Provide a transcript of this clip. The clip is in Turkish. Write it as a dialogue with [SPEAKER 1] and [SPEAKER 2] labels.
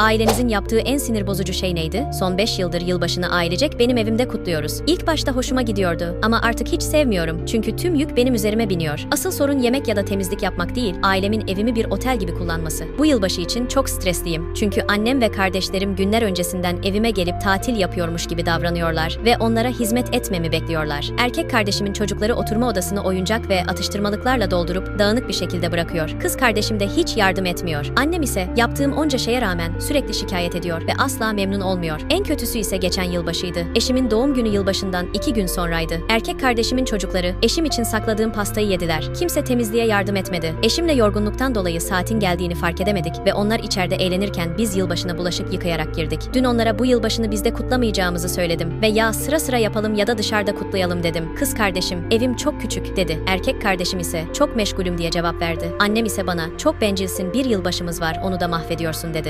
[SPEAKER 1] ailenizin yaptığı en sinir bozucu şey neydi? Son 5 yıldır yılbaşını ailecek benim evimde kutluyoruz. İlk başta hoşuma gidiyordu ama artık hiç sevmiyorum çünkü tüm yük benim üzerime biniyor. Asıl sorun yemek ya da temizlik yapmak değil, ailemin evimi bir otel gibi kullanması. Bu yılbaşı için çok stresliyim. Çünkü annem ve kardeşlerim günler öncesinden evime gelip tatil yapıyormuş gibi davranıyorlar ve onlara hizmet etmemi bekliyorlar. Erkek kardeşimin çocukları oturma odasını oyuncak ve atıştırmalıklarla doldurup dağınık bir şekilde bırakıyor. Kız kardeşim de hiç yardım etmiyor. Annem ise yaptığım onca şeye rağmen sürekli şikayet ediyor ve asla memnun olmuyor. En kötüsü ise geçen yılbaşıydı. Eşimin doğum günü yılbaşından iki gün sonraydı. Erkek kardeşimin çocukları eşim için sakladığım pastayı yediler. Kimse temizliğe yardım etmedi. Eşimle yorgunluktan dolayı saatin geldiğini fark edemedik ve onlar içeride eğlenirken biz yılbaşına bulaşık yıkayarak girdik. Dün onlara bu yılbaşını bizde kutlamayacağımızı söyledim ve ya sıra sıra yapalım ya da dışarıda kutlayalım dedim. Kız kardeşim evim çok küçük dedi. Erkek kardeşim ise çok meşgulüm diye cevap verdi. Annem ise bana çok bencilsin bir yılbaşımız var onu da mahvediyorsun dedi.